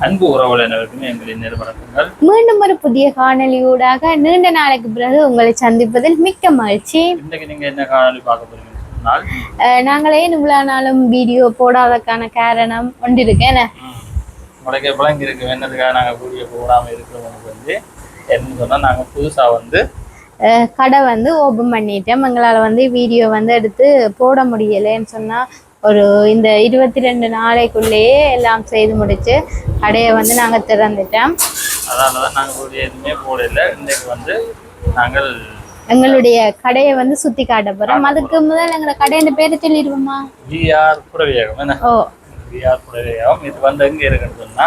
அன்பு உறவுகள் அனைவருக்குமே எங்களின் நிறுவனங்கள் மீண்டும் ஒரு புதிய காணொளியூடாக நீண்ட நாளைக்கு பிறகு உங்களை சந்திப்பதில் மிக்க மகிழ்ச்சி. இன்றைக்கு நீங்க என்ன காணொலி பார்க்க சொன்னால் அஹ் நாங்களே இவ்வளவு நாளும் வீடியோ போடாததுக்கான காரணம் ஒன்று இருக்கேன் உங்களுக்கு விளங்கி இருக்கு என்னதுக்காக நாங்க வீடியோ போடாம இருக்கிறவங்களுக்கு வந்து என்னன்னு சொன்னா நாங்க புதுசா வந்து கடை வந்து ஓபன் பண்ணிட்டோம். எங்களால் வந்து வீடியோ வந்து எடுத்து போட முடியலைன்னு சொன்னால் ஒரு இந்த இருபத்தி ரெண்டு நாளைக்குள்ளேயே எல்லாம் செய்து முடிச்சு கடையை வந்து நாங்கள் திறந்துட்டோம். அதனால தான் எதுவுமே போடல. இன்றைக்கு வந்து நாங்கள் எங்களுடைய கடையை வந்து சுற்றி காட்ட போகிறோம் அதுக்கு முதல் எங்களோட கடையின் பேரை சொல்லிடுவோமா? விஆர் புறவியகம் ஓ. விஆர் புறவியகம். இது வந்து எங்க இருக்குன்னு சொன்னா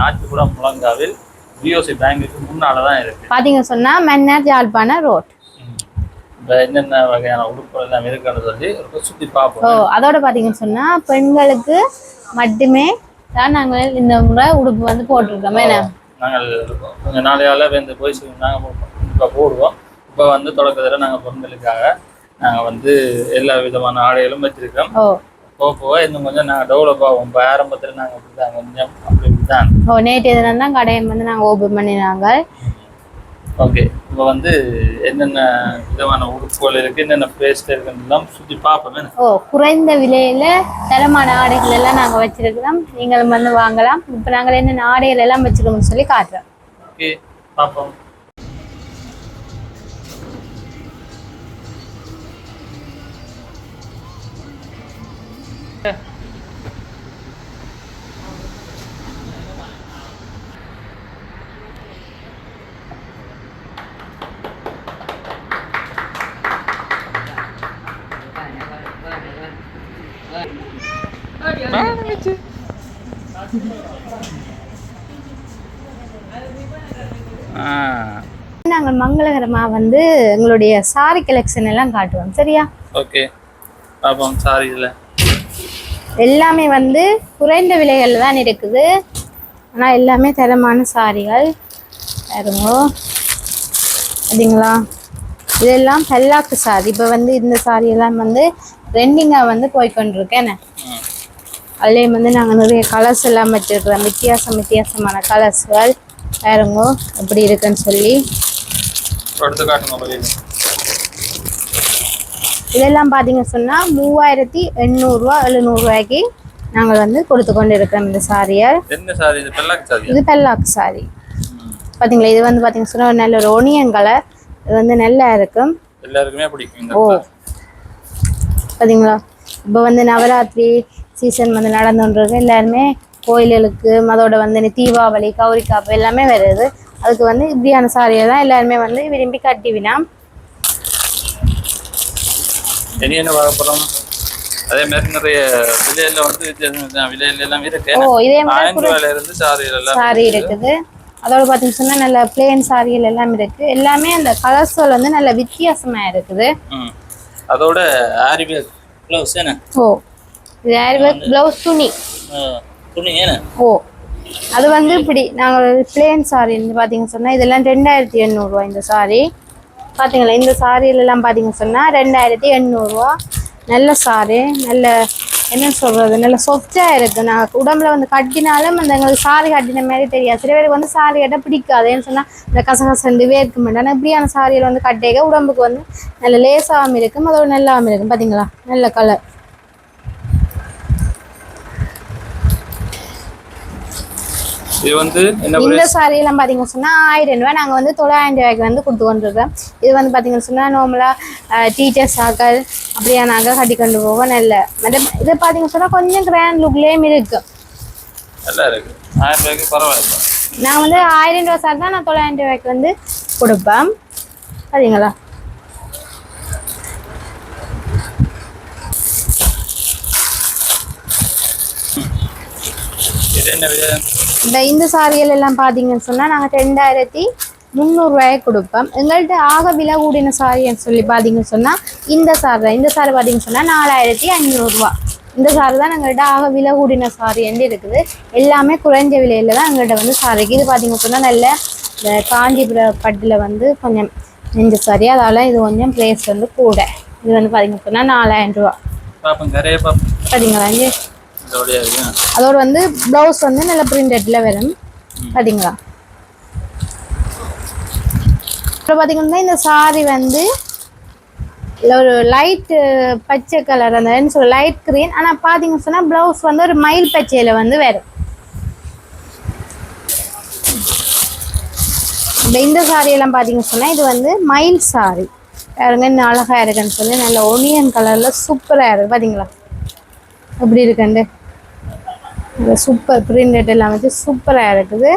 நாட்டுப்புறம் முழங்காவில் பிஓசி பேங்குக்கு முன்னால தான் இருக்கு. பார்த்தீங்க சொன்னால் மன்னர் யாழ்ப்பாணம் ரோட். என்னென்ன வகையான உடுப்புகள் எல்லாம் இருக்குன்னு சொல்லி சுத்தி ஓ பார்ப்போம் அதோட பார்த்தீங்கன்னு சொன்னால் பெண்களுக்கு மட்டுமே தான் நாங்கள் இந்த முறை உடுப்பு வந்து போட்டிருக்கோம். என்ன? நாங்கள் கொஞ்ச நாளையால இந்த போய் நாங்கள் இப்போ போடுவோம். இப்போ வந்து தொடக்கத்தில் நாங்கள் பொங்கலுக்காக நாங்கள் வந்து எல்லா விதமான ஆடைகளும் வச்சிருக்கோம். ஓ. போக போக இன்னும் கொஞ்சம் நாங்கள் டெவலப் ஆகும் இப்போ ஆரம்பத்தில் நாங்கள் அப்படி தான் கொஞ்சம் அப்படி இப்படி தான் ஓ நேற்று தினம் தான் கடையை வந்து நாங்கள் ஓப்பன் பண்ணினாங்க. ஓகே. இப்போ வந்து என்னென்ன விதமான உடுப்புகள் இருக்கு என்னென்ன பிளேஸ்ல இருக்குன்னு சுற்றி பார்ப்போம்? ஓ குறைந்த விலையில தரமான ஆடைகள் எல்லாம் நாங்கள் வச்சிருக்கிறோம். நீங்களும் வந்து வாங்கலாம். இப்போ நாங்கள் என்னென்ன ஆடைகள் எல்லாம் வச்சிருக்கோம்னு சொல்லி காட்டுறோம். ஓகே பார்ப்போம். ஆ. நாங்கள் மங்களகரமாக வந்து எங்களுடைய சாரி கலெக்ஷன் எல்லாம் காட்டுவோம் சரியா? ஓகே. பார்ப்போம் சாரி இதில் எல்லாமே வந்து குறைந்த விலைகளில் தான் இருக்குது. ஆனால் எல்லாமே தரமான சாரிகள் பாருங்க. சரிங்களா இதெல்லாம் பல்லாக்கு சாரி இப்போ வந்து இந்த சாரி எல்லாம் வந்து ரெண்டிங்காக வந்து போய்கொண்டிருக்கேன் அதுலேயும் வந்து நாங்கள் நிறைய கலர்ஸ் எல்லாம் வச்சுருக்கிறோம். வித்தியாசம் வித்தியாசமான கலர்ஸ்கள் பாருங்க எப்படி இருக்குன்னு சொல்லி. இதெல்லாம் பார்த்தீங்க சொன்னால் மூவாயிரத்தி எண்ணூறுரூவா எழுநூறுவாய்க்கு நாங்கள் வந்து கொடுத்து கொண்டு இருக்கிறோம் இந்த சாரியை. இது பெல்லாக்கு சாரி. பார்த்தீங்களா இது வந்து பார்த்தீங்க சொன்னால் நல்ல ஒரு ஒனியன் கலர். இது வந்து நல்லா இருக்கும். எல்லாருக்குமே பிடிக்கும் ஓ. பார்த்தீங்களா இப்போ வந்து நவராத்திரி சீசன் வந்து நடந்துன்றது எல்லாருமே கோயில்களுக்கு அதோட வந்து தீபாவளி கௌரிக்காப்பு எல்லாமே வருது. அதுக்கு வந்து இப்படியான சாரியை தான் எல்லாருமே வந்து விரும்பி கட்டிவினா இனி என்ன பார்க்க போறோம்? அதே மாதிரி நிறைய விலையில வந்து வித்தியாசம் வித்தியாசம் விலையில எல்லாம் இருக்கு. ஓ இதே மாதிரி இருந்து சாரி எல்லாம் சாரி இருக்குது. அதோட பார்த்தீங்கன்னு சொன்னால் நல்ல பிளேன் சாரிகள் எல்லாம் இருக்கு. எல்லாமே அந்த கலர்ஸ்கள் வந்து நல்ல வித்தியாசமா இருக்குது. அதோட ஆரி ப்ளவுஸ் என்ன? ஓ இது ஏர்வேக் ப்ளவுஸ் துணி. ஓ அது வந்து இப்படி நாங்கள் பிளேன் சாரி பார்த்தீங்க சொன்னால் இதெல்லாம் ரெண்டாயிரத்தி எண்ணூறுரூவா இந்த சாரி பார்த்தீங்களா இந்த சாரியிலலாம் பார்த்தீங்க சொன்னால் ரெண்டாயிரத்தி எண்ணூறுரூவா நல்ல சாரி நல்ல என்ன சொல்கிறது நல்ல சொஃப்டாக இருக்குது நாங்கள் உடம்புல வந்து கட்டினாலும் அந்த எங்களுக்கு சாரி கட்டின மாதிரி தெரியாது. சில பேருக்கு வந்து சாரி கட்ட பிடிக்காது ஏன்னு சொன்னால் இந்த கசகசண்டு வேர்க்க மாட்டேன் இப்படியான சாரியில் வந்து கட்டிக்க உடம்புக்கு வந்து நல்ல லேசாகவும் இருக்கும் அதோட நல்லாவும் இருக்கும். பார்த்தீங்களா நல்ல கலர் இது வந்து என்ன இந்த சாரி எல்லாம் பாத்தீங்கன்னு சொன்னா ஆயிரம் ரூபாய். நாங்க வந்து தொள்ளாயிரம் ரூபாய்க்கு வந்து கொடுத்து கொண்டிருக்கோம். இது வந்து பாத்தீங்கன்னு சொன்னா நார்மலா டீச்சர்ஸ் ஆக்கள் அப்படியா நாங்க கட்டி கொண்டு போவோம். நல்ல. இது பாத்தீங்கன்னு சொன்னா கொஞ்சம் கிராண்ட் லுக்லயும் இருக்கு. நல்லா இருக்கு. ஆயிரம் ரூபாய்க்கு பரவாயில்ல. நான் வந்து ஆயிரம் ரூபாய் சார் தான் நான் தொள்ளாயிரம் ரூபாய்க்கு வந்து கொடுப்பேன் சரிங்களா இது என்ன இந்த இந்த சாரிகள் எல்லாம் பார்த்தீங்கன்னு சொன்னால் நாங்கள் ரெண்டாயிரத்தி முந்நூறுரூவாய்க்கு கொடுப்போம். எங்கள்கிட்ட ஆக விலை கூடின சாரின்னு சொல்லி பார்த்தீங்கன்னு சொன்னால் இந்த சாரி தான். இந்த சாரி பார்த்தீங்கன்னு சொன்னால் நாலாயிரத்தி ஐநூறுரூவா இந்த சாரி தான் எங்கள்கிட்ட ஆக விலை கூடின சாரி வந்து இருக்குது. எல்லாமே குறைஞ்ச விலையில தான் எங்கள்கிட்ட வந்து சாரிக்கு இது பார்த்தீங்கன்னு சொன்னால் நல்ல இந்த காஞ்சிபுர பட்டில் வந்து கொஞ்சம் நெஞ்ச சாரி. அதால் இது கொஞ்சம் ப்ளேஸ் வந்து கூட. இது வந்து பார்த்தீங்கன்னு சொன்னால் நாலாயிரம் ரூபா. பாப்போம் சரிங்களா அதோட வந்து ப்ளவுஸ் வந்து நல்ல பிரிண்டட்ல வரும். பார்த்தீங்களா அப்புறம் பார்த்தீங்கன்னா இந்த சாரி வந்து ஒரு லைட் பச்சை கலர் அந்த சொல்ல லைட் green. ஆனால் பார்த்தீங்கன்னு சொன்னால் ப்ளவுஸ் வந்து ஒரு மயில் பச்சையில் வந்து வரும். இந்த இந்த எல்லாம் பார்த்தீங்கன்னு சொன்னால் இது வந்து மயில் சாரி பாருங்க இன்னும் அழகாக இருக்குன்னு சொல்லி நல்ல ஒனியன் கலரில் சூப்பராக இருக்குது பார்த்தீங்களா எப்படி இருக்குண்டு. சூப்பர் பிரிண்டட் எல்லாம் வச்சு சூப்பராக இருக்குது.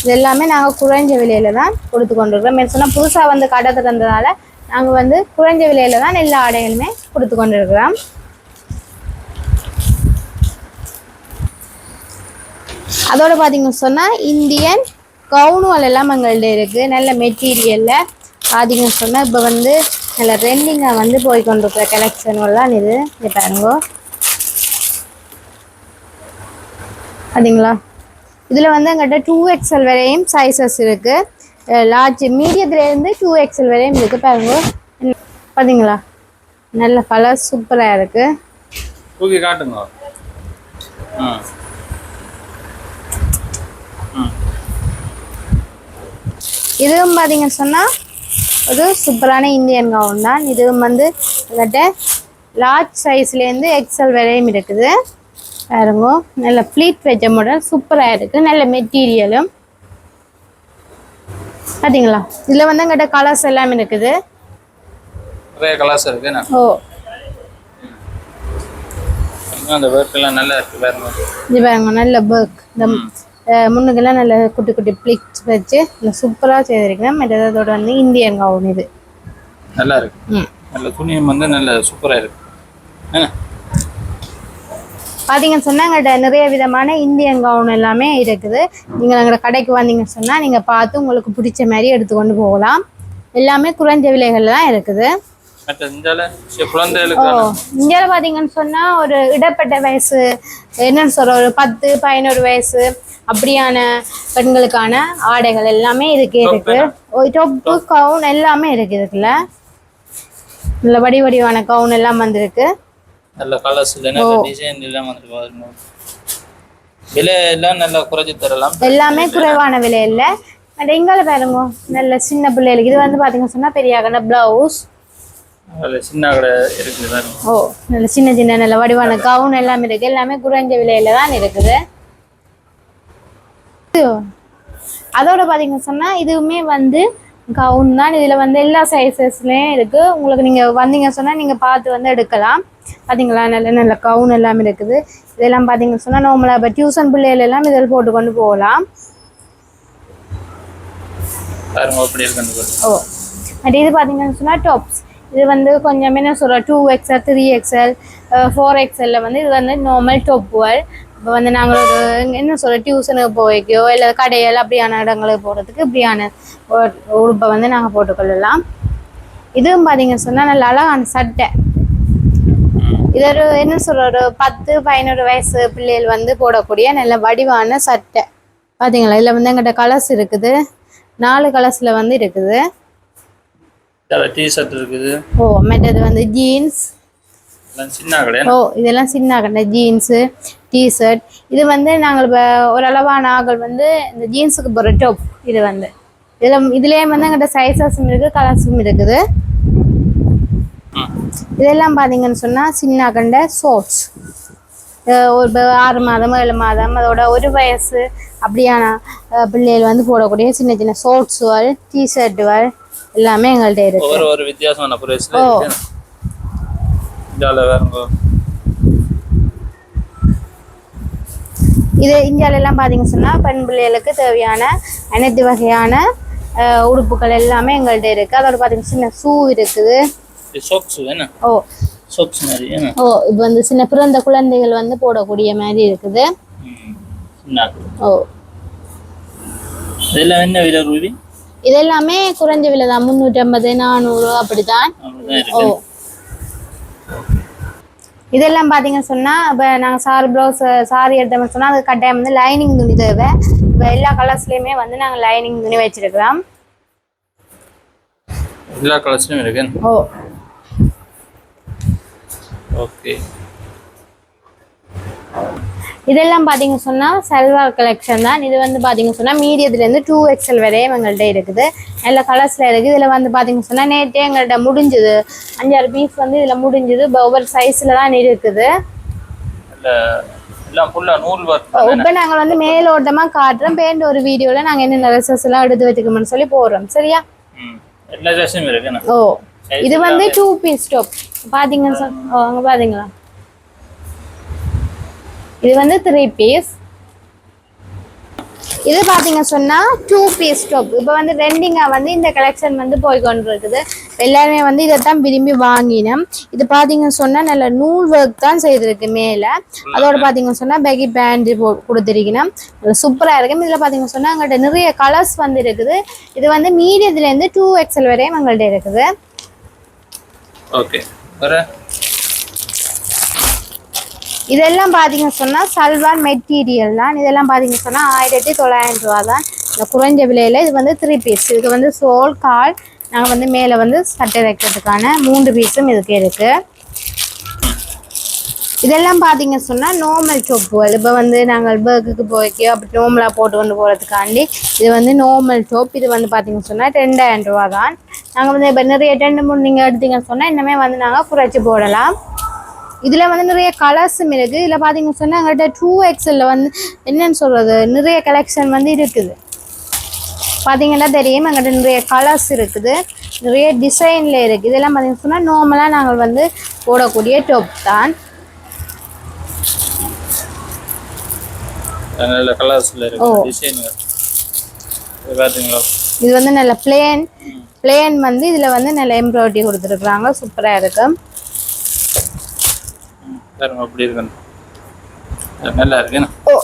இது எல்லாமே நாங்கள் குறைஞ்ச விலையில தான் கொடுத்து கொண்டிருக்கிறோம். என்ன சொன்னால் புதுசாக வந்து கடை திறந்ததால் நாங்கள் வந்து குறைஞ்ச விலையில தான் எல்லா ஆடைகளுமே கொடுத்து கொண்டிருக்கிறோம். அதோட பார்த்தீங்கன்னு சொன்னால் இந்தியன் கவுனுவல் எல்லாம் எங்கள்கிட்ட இருக்குது நல்ல மெட்டீரியலில் பார்த்தீங்கன்னு சொன்னால் இப்போ வந்து நல்ல ட்ரெண்டிங்காக வந்து போய் கொண்டிருக்கிற கலெக்ஷன் எல்லாம் இது. இது பாருங்க. பார்த்தீங்களா இதில் வந்து எங்கிட்ட டூ எக்ஸ்எல் வரையும் சைஸஸ் இருக்குது லார்ஜ் மீடியத்துலேருந்து டூ எக்ஸ்எல் வரையும் இருக்குது பாருங்க. பார்த்தீங்களா நல்ல கலர் சூப்பராக இருக்குது தூக்கி காட்டுங்க. இதுவும் பார்த்தீங்கன்னு சொன்னால் ஒரு சூப்பரான இந்தியன் கவுன் தான். இதுவும் வந்து எங்கிட்ட லார்ஜ் சைஸ்லேருந்து எக்ஸ்எல் வரையும் இருக்குது. பாருங்க. நல்ல ஃப்ளீட் வச்ச மாடல் சூப்பராக இருக்குது நல்ல மெட்டீரியலும் பார்த்தீங்களா இதில் வந்து எங்கிட்ட கலர்ஸ் எல்லாமே இருக்குது. நிறைய கலர்ஸ் இருக்கு ஓ. இன்னும் அந்த ஒர்க்கெல்லாம் நல்லா இது பாருங்க ஒர்க் இந்த முன்னுக்கெல்லாம் நல்ல குட்டி குட்டி பிளிக்ஸ் வச்சு நல்ல சூப்பராக செய்திருக்கேன் அதோட வந்து இந்தியன் கவுன் இது. நல்லா இருக்கு. நல்ல துணியும் வந்து நல்ல சூப்பராக இருக்கு. பார்த்தீங்கன்னு சொன்னால் எங்கள்கிட்ட நிறைய விதமான இந்தியன் கவுன் எல்லாமே இருக்குது. நீங்கள் எங்களோட கடைக்கு வந்தீங்கன்னு சொன்னால் நீங்கள் பார்த்து உங்களுக்கு பிடிச்ச மாதிரி எடுத்துக்கொண்டு போகலாம். எல்லாமே குறைஞ்ச விலைகளில் தான் இருக்குது. இந்தியாவில் பார்த்தீங்கன்னு சொன்னால் ஒரு இடப்பட்ட வயசு என்னன்னு சொல்ற ஒரு பத்து பதினோரு வயசு அப்படியான பெண்களுக்கான ஆடைகள் எல்லாமே இதுக்கு இருக்கு. டொப்பு கவுன் எல்லாமே இருக்கு இதுக்குள்ள. நல்ல வடி வடிவான கவுன் எல்லாம் வந்திருக்கு. நல்ல கலர்ஸ் நல்ல டிசைன் எல்லாம் வந்துட்டு பாருங்க. விலை எல்லாம் நல்லா குறைச்சி தரலாம். எல்லாமே குறைவான விலையில் பட் எங்களை பாருங்க நல்ல சின்ன பிள்ளைகளுக்கு. இது வந்து பார்த்தீங்கன்னு சொன்னால் பெரியாகன ப்ளவுஸ் அதில் சின்ன கடை இருக்குது பாருங்க. ஓ நல்ல சின்ன சின்ன நல்ல வடிவான கவுன் எல்லாமே இருக்கு. எல்லாமே குறைஞ்ச விலையில தான் இருக்குது. அதோட பார்த்தீங்கன்னு சொன்னால் இதுவுமே வந்து கவுன் தான். இதில் வந்து எல்லா சைஸஸ்லேயும் இருக்குது உங்களுக்கு நீங்கள் வந்தீங்க சொன்னால் நீங்கள் பார்த்து வந்து எடுக்கலாம். பார்த்தீங்களா நல்ல நல்ல கவுன் எல்லாமே இருக்குது. இதெல்லாம் பார்த்தீங்கன்னு சொன்னால் நார்மலாக இப்போ டியூஷன் பிள்ளைகள் எல்லாம் இதில் போட்டு கொண்டு போகலாம். ஓ. பட் இது பார்த்தீங்கன்னு சொன்னால் டாப்ஸ் இது வந்து கொஞ்சம் என்ன சொல்கிற two XL three XL four எக்ஸ்எல்ல வந்து இது வந்து நார்மல் டாப் வேர் இப்போ வந்து நாங்கள் ஒரு என்ன சொல்ற டியூஷனுக்கு போய்க்கோ இல்லை கடைகள் அப்படியான இடங்களுக்கு போகிறதுக்கு இப்படியான உடுப்பை வந்து நாங்கள் போட்டுக்கொள்ளலாம். இதுவும் பார்த்தீங்கன்னு சொன்னால் நல்ல அழகான சட்டை. இது ஒரு என்ன சொல்ற ஒரு பத்து பதினோரு வயசு பிள்ளைகள் வந்து போடக்கூடிய நல்ல வடிவான சட்டை. பார்த்தீங்களா இதில் வந்து எங்கிட்ட கலர்ஸ் இருக்குது. நாலு கலர்ஸில் வந்து இருக்குது. டிஷர்ட் இருக்குது. ஓ மற்றது வந்து ஜீன்ஸ் கடை ஓ இதெல்லாம் சின்ன கண்ட ஜீன்ஸு டிஷர்ட் இது வந்து நாங்கள் இப்போ ஓரளவான ஆக்கள் வந்து இந்த ஜீன்ஸுக்கு போகிற டாப் இது வந்து. இதில் இதுலேயே வந்து எங்கிட்ட சைஸஸும் இருக்குது கலர்ஸும் இருக்குது. இதெல்லாம் பார்த்தீங்கன்னு சொன்னால் சின்ன கண்ட ஷோர்ட்ஸ் ஒரு ஆறு மாதம் ஏழு மாதம் அதோட ஒரு வயசு அப்படியான பிள்ளைகள் வந்து போடக்கூடிய சின்ன சின்ன ஷோர்ட்ஸுகள் டிஷர்ட்டுகள் எல்லாமே எங்கள்கிட்ட இருக்கு. ஒவ்வொரு ஒரு வித்தியாசமான ப்ரைஸில். இருக்கு. இது இந்தியாவில எல்லாம் பார்த்தீங்கன்னு சொன்னால் பெண் பிள்ளைகளுக்கு தேவையான அனைத்து வகையான அஹ், உடுப்புகள் எல்லாமே எங்கள்கிட்ட இருக்குது அதோட பார்த்தீங்கன்னா சின்ன ஷூ இருக்குது. சோக்ஸ் என்ன ஓ. சோக்ஸ் மாதிரி ஓ இப்போ வந்து சின்ன பிறந்த குழந்தைகள் வந்து போடக்கூடிய மாதிரி இருக்குது. ஓ. இதெல்லாம் என்ன விலை ரூபி? இதெல்லாமே குறைஞ்ச விலை தான். முந்நூற்றி ஐம்பது நானூறு அப்படிதான் ஓ. இதெல்லாம் பார்த்தீங்கன்னு சொன்னால் இப்போ நாங்கள் சாரி ப்ளவுஸ் சாரி எடுத்தோம்னு சொன்னால் அது கட்டாயம் வந்து லைனிங் துணி தேவை. இப்போ எல்லா கலர்ஸ்லேயுமே வந்து நாங்கள் லைனிங் துணி வச்சிருக்கிறோம். எல்லா கலர்ஸ்லையும் இருக்கு. ஓ. ஓகே இதெல்லாம் பார்த்தீங்க சொன்னால் சல்வார் கலெக்ஷன் தான். இது வந்து பார்த்தீங்க சொன்னால் மீடியத்துலேருந்து டூ எக்ஸல் வரையும் எங்கள்கிட்ட இருக்குது. நல்ல கலர்ஸில் இருக்குது. இதில் வந்து பார்த்தீங்க சொன்னால் நேற்றே எங்கள்கிட்ட முடிஞ்சுது. அஞ்சாறு பீஸ் வந்து இதில் முடிஞ்சுது. ஒவ்வொரு சைஸில் தான் இருக்குது. இப்போ நாங்கள் வந்து மேலோட்டமாக காட்டுறோம். பேண்ட் ஒரு வீடியோவில் நாங்கள் என்னென்ன ட்ரெஸ்ஸஸ் எல்லாம் எடுத்து வச்சுக்கோம்னு சொல்லி போடுறோம். சரியா? எல்லா ட்ரெஸ்ஸும் என்ன ஓ. இது வந்து டூ பீஸ் டாப் பாத்தீங்க சார் அங்க பாத்தீங்களா இது வந்து த்ரீ பீஸ் இது பாத்தீங்க சொன்னா டூ பீஸ் டாப் இப்போ வந்து ரெண்டிங்கா வந்து இந்த கலெக்ஷன் வந்து போய் கொண்டு இருக்குது எல்லாருமே வந்து இதைத்தான் விரும்பி வாங்கினோம் இது பாத்தீங்க சொன்னா நல்ல நூல் ஒர்க் தான் செய்திருக்கு மேல அதோட பாத்தீங்க சொன்னா பெகி பேண்ட் கொடுத்துருக்கணும் சூப்பரா இருக்கு இதுல பாத்தீங்க சொன்னா எங்கள்கிட்ட நிறைய கலர்ஸ் வந்து இருக்குது இது வந்து மீடியத்துல இருந்து டூ எக்ஸல் வரையும் எங்கள்கிட்ட இருக்குது ஓகே. வேற? இதெல்லாம் பார்த்தீங்க சொன்னால் சல்வார் மெட்டீரியல் தான். இதெல்லாம் பார்த்தீங்க சொன்னால் ஆயிரத்தி தொள்ளாயிரம் ரூபா தான். இந்த குறைஞ்ச விலையில் இது வந்து த்ரீ பீஸ் இதுக்கு வந்து சோல் கால் நாங்கள் வந்து மேலே வந்து சட்டை வைக்கிறதுக்கான மூன்று பீஸும் இதுக்கு இருக்குது இதெல்லாம் பார்த்தீங்க சொன்னால் நார்மல் டோப்புகள் இப்போ வந்து நாங்கள் பேர்க்குக்கு போய்க்கோ அப்படி நார்மலாக போட்டு கொண்டு போகிறதுக்காண்டி இது வந்து நார்மல் டோப் இது வந்து பார்த்தீங்க சொன்னால் ரெண்டாயிரம் ரூபா தான். நாங்கள் வந்து இப்போ நிறைய ரெண்டு மூணு நீங்கள் எடுத்தீங்கன்னு சொன்னால் இன்னமே வந்து நாங்கள் குறைச்சி போடலாம். இதில் வந்து நிறைய கலர்ஸும் இருக்குது இதில் பார்த்தீங்க சொன்னால் எங்கள்கிட்ட டூ எக்ஸலில் வந்து என்னன்னு சொல்கிறது நிறைய கலெக்ஷன் வந்து இருக்குது. பார்த்தீங்கன்னா தெரியும் எங்கள்கிட்ட நிறைய கலர்ஸ் இருக்குது. நிறைய டிசைனில் இருக்குது இதெல்லாம் பார்த்தீங்கன்னா சொன்னால் நார்மலாக நாங்கள் வந்து போடக்கூடிய டாப் தான். நல்ல கலர்ஸ்ல இது வந்து நல்ல பிளேன் பிளேன் வந்து இதில் வந்து நல்ல எம்ப்ராய்டரி கொடுத்துருக்குறாங்க. சூப்பராக இருக்கு. அப்படி இருக்கு இது நல்லா இருக்கு என்ன? ஓ.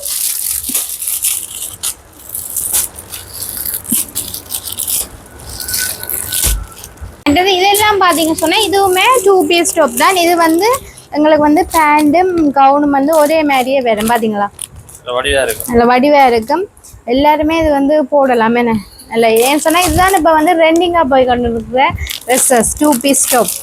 அடுத்தது இதெல்லாம் பார்த்தீங்க சொன்னால் இதுவுமே டூ பீஸ் டாப் தான். இது வந்து எங்களுக்கு வந்து பேண்ட்டும் கவுனும் வந்து ஒரே மாதிரியே வரும். பார்த்தீங்களா வடிவா நல்ல வடிவாக இருக்கும் எல்லாருமே இது வந்து போடலாம் என்ன? நல்ல ஏன் சொன்னால் இதுதான் இப்போ வந்து ரெண்டிங்காக போய் கொண்டு இருக்கிற ட்ரெஸ்ஸஸ் டூ பீஸ் டாப்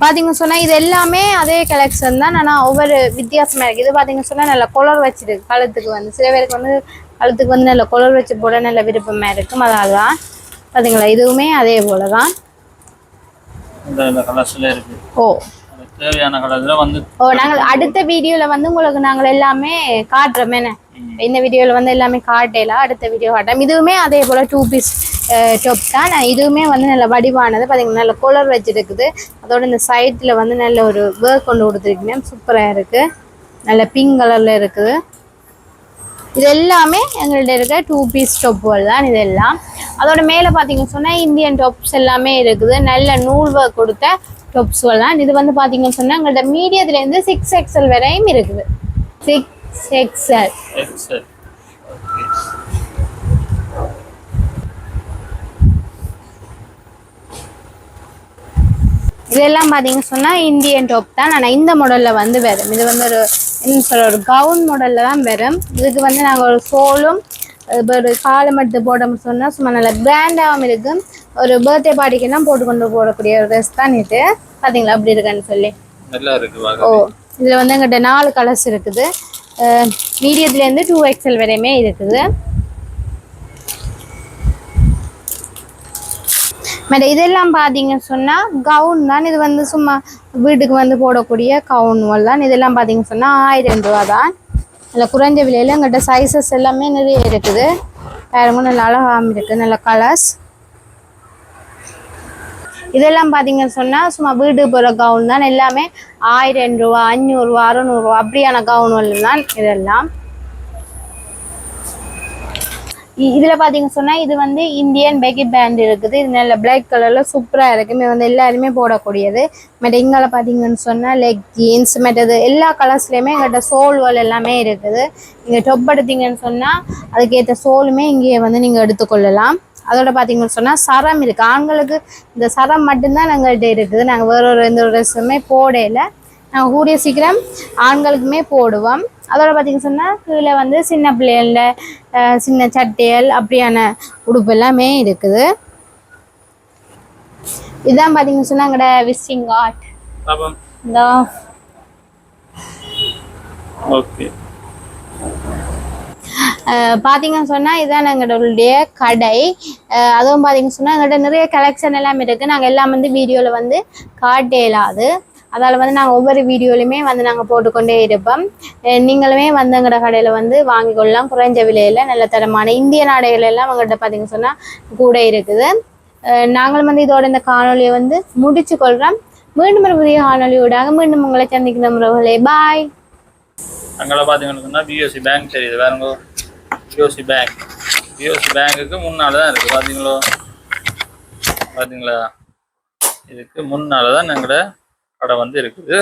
பார்த்தீங்க சொன்னால் இது எல்லாமே அதே கலெக்ஷன் தான். ஆனால் ஒவ்வொரு வித்தியாசமாக இருக்குது இது பார்த்தீங்க சொன்னால் நல்ல கொலர் வச்சிருக்கு. கழுத்துக்கு வந்து சில பேருக்கு வந்து கழுத்துக்கு வந்து நல்ல கொலர் வச்சு போட நல்ல விருப்பமாக இருக்கும். அதனால தான் பார்த்தீங்களா இதுவுமே அதே போல தான் ஓ. தேவையான கலர்ல வந்து ஓ நாங்கள் அடுத்த வீடியோவில் வந்து உங்களுக்கு நாங்கள் எல்லாமே காட்டுறோம். என்ன? இந்த வீடியோவில் வந்து எல்லாமே காட்டல அடுத்த வீடியோ காட்டுறோம் இதுவுமே அதே போல் டூ பீஸ் டாப் தான். நான் இதுவுமே வந்து நல்ல வடிவானது பார்த்தீங்கன்னா நல்ல கொலர் வச்சுருக்குது. அதோட இந்த சைட்டில் வந்து நல்ல ஒரு ஒர்க் கொண்டு கொடுத்துருக்கீங்க சூப்பராக இருக்குது நல்ல பிங்க் கலரில் இருக்குது. இது எல்லாமே எங்கள்கிட்ட இருக்க டூ பீஸ் டாப்புகள் தான் இதெல்லாம். அதோட மேலே பார்த்தீங்கன்னு சொன்னால் இந்தியன் டாப்ஸ் எல்லாமே இருக்குது. நல்ல நூல் ஒர்க் கொடுத்த டாப்ஸ்கள் தான். இது வந்து பார்த்தீங்கன்னு சொன்னால் எங்கள்கிட்ட மீடியத்துலேருந்து சிக்ஸ் எக்ஸல் வரையும் இருக்குது. சிக்ஸ் எக்ஸல் எக்ஸல் இதெல்லாம் பார்த்தீங்க சொன்னால் இந்தியன் டாப் தான். ஆனால் இந்த மாடலில் வந்து வரும் இது வந்து ஒரு என்ன சொல்ற ஒரு கவுன் மாடலில் தான் வரும் இதுக்கு வந்து நாங்கள் ஒரு சோலும் இப்போ ஒரு காலை மட்டும் போட்டோம்னு சொன்னால் சும்மா நல்ல பிராண்டாகவும் இருக்கும் ஒரு பர்த்டே பார்ட்டிக்கெல்லாம் போட்டு கொண்டு போடக்கூடிய ஒரு ட்ரெஸ் தான் இது. பார்த்தீங்களா அப்படி இருக்குன்னு சொல்லி. நல்லா இருக்கு ஓ இதில் வந்து எங்கிட்ட நாலு கலர்ஸ் இருக்குது. மீடியத்துலேருந்து டூ எக்ஸல் வரையுமே இருக்குது. மற்ற இதெல்லாம் பார்த்தீங்க சொன்னால் கவுன் தான். இது வந்து சும்மா வீட்டுக்கு வந்து போடக்கூடிய கவுன் தான். இதெல்லாம் பார்த்தீங்க சொன்னால் ஆயிரம் ரூபா தான். நல்ல குறைஞ்ச விலையில் எங்கள்கிட்ட சைஸஸ் எல்லாமே நிறைய இருக்குது. வேறு நல்ல அழகாகவும் இருக்குது நல்ல கலர்ஸ் இதெல்லாம் பார்த்தீங்கன்னு சொன்னால் சும்மா வீடு போகிற கவுன் தான். எல்லாமே ஆயிரம் ரூபா அஞ்சூறுரூவா அறநூறுவா அப்படியான கவுன்கள் தான் இதெல்லாம். இ- இதுல பாத்தீங்க சொன்னா இது வந்து இந்தியன் பெகி பேண்ட் இருக்குது. இது நல்ல பிளாக் கலர்ல சூப்பரா இருக்கு இது வந்து எல்லாருமே போடக்கூடியது. மற்ற இங்கால பாத்தீங்கன்னு சொன்னா லெக் ஜீன்ஸ் மற்றது எல்லா கலர்ஸ்லயுமே எங்கள்கிட்ட சோல்கள் எல்லாமே இருக்குது. நீங்க டொப் எடுத்தீங்கன்னு சொன்னா அதுக்கேற்ற சோலுமே இங்கேயே வந்து நீங்க எடுத்துக்கொள்ளலாம். அதோட பாத்தீங்கன்னு சொன்னா சரம் இருக்கு. ஆண்களுக்கு இந்த சரம் மட்டும்தான் எங்கள்கிட்ட இருக்குது. நாங்க வேற ஒரு எந்த ஒரு ட்ரெஸ்ஸுமே போடையில நாங்கள் கூடிய சீக்கிரம் ஆண்களுக்குமே போடுவோம். அதோட பார்த்தீங்க சொன்னால் கீழே வந்து சின்ன பிள்ளைகள அஹ், சின்ன சட்டைகள் அப்படியான உடுப்பு எல்லாமே இருக்குது. இதுதான் பார்த்தீங்கன்னு சொன்னால் எங்களோட விசிங் ஆர்ட் இந்த. ஓகே. பார்த்தீங்கன்னு சொன்னால் சொன்னா இதுதான் எங்களுடைய கடை. அதுவும் பார்த்தீங்கன்னு சொன்னால் எங்கள்கிட்ட நிறைய கலெக்ஷன் எல்லாம் இருக்கு. நாங்கள் எல்லாம் வந்து வீடியோவில் வந்து காட்ட இயலாது அதால வந்து நாங்கள் ஒவ்வொரு வீடியோலையுமே வந்து நாங்கள் போட்டுக்கொண்டே இருப்போம். நீங்களுமே வந்து எங்களோட கடையில வந்து வாங்கி கொள்ளலாம். குறைஞ்ச விலையில நல்ல தரமான இந்திய நாடைகள் எல்லாம் எங்கள்கிட்ட பார்த்தீங்கன்னு சொன்னால் கூட இருக்குது. நாங்களும் வந்து இதோட இந்த காணொலியை வந்து முடிச்சு கொள்கிறோம் மீண்டும் ஒரு புதிய காணொலியோடாக மீண்டும் உங்களை சந்திக்கிற முறைகளே பாய் அங்கெல்லாம் பார்த்தீங்கன்னா பிஓசி பேங்க் தெரியுது. வேறுங்க பிஓசி பேங்க் பிஓசி பேங்க்குக்கு முன்னால் தான் இருக்குது பார்த்தீங்களோ? பார்த்தீங்களா? இதுக்கு முன்னால் தான் எங்களோட கடை வந்து இருக்குது.